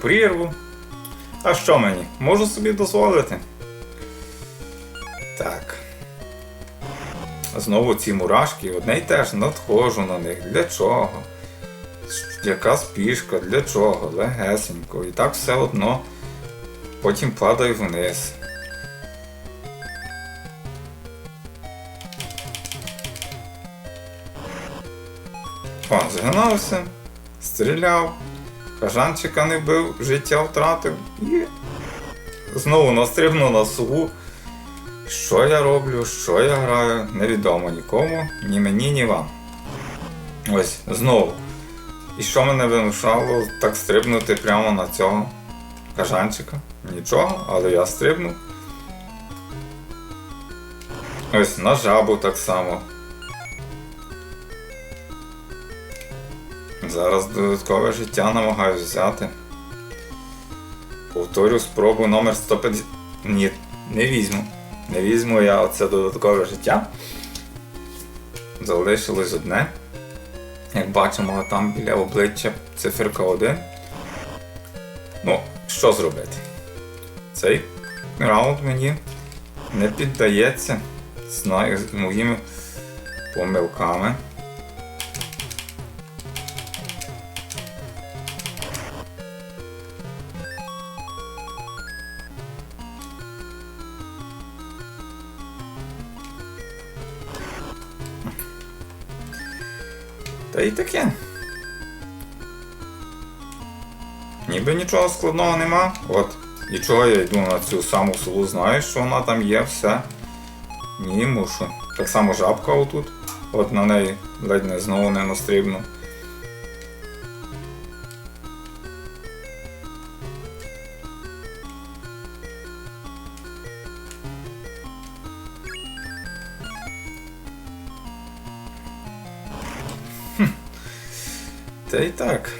прірву. А що мені? Можу собі дозволити. Так. Знову ці мурашки, одне й теж надходжу на них. Для чого? Яка спішка, для чого? Легесенько. І так все одно потім падаю вниз. О, згинався, стріляв, кажанчика не бив, життя втратив і знову настрибнув на сугу. Що я роблю, що я граю, невідомо нікому, ні мені, ні вам. Ось, знову. І що мене вимушало так стрибнути прямо на цього кажанчика? Нічого, але я стрибнув. Ось на жабу так само. Зараз додаткове життя намагаюсь взяти. Повторю спробу номер 150. Ні, не візьму. Не візьму я оце додаткове життя. Залишилось одне. Як бачимо, там біля обличчя циферка 1. Ну, що зробити? Цей раунд мені не піддається. З моїми помилками. Та й таке. Ніби нічого складного нема. От, і чого я йду на цю саму селу, знаю, що вона там є, все. Ні, мушу. Так само жабка отут. От на неї ледь не знову не настрибну. Та й так.